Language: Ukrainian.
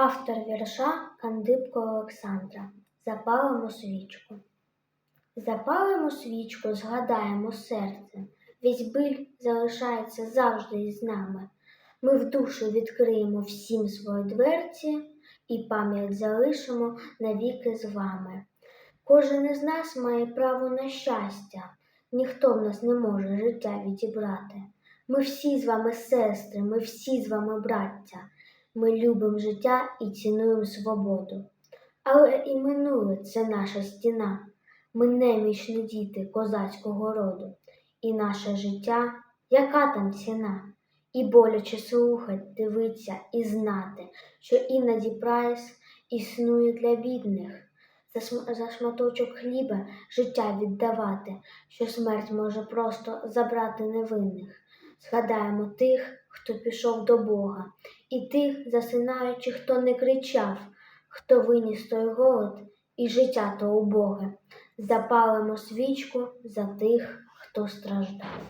Автор вірша Кандибко Олександра. Запалимо свічку. Запалимо свічку, згадаємо серце. Весь біль залишається завжди із нами. Ми в душу відкриємо всім свої дверці і пам'ять залишимо навіки з вами. Кожен із нас має право на щастя, ніхто в нас не може життя відібрати. Ми всі з вами сестри, ми всі з вами браття. Ми любимо життя і цінуємо свободу. Але і минуле це наша стіна. Ми немічні діти козацького роду. І наше життя, яка там ціна? І боляче слухать, дивитися і знати, що іноді прайс існує для бідних. За шматочок хліба життя віддавати, що смерть може просто забрати невинних. Згадаємо тих, хто пішов до Бога, і тих, засинаючи, хто не кричав, хто виніс той голод і життя то убоге. Запалимо свічку за тих, хто страждав.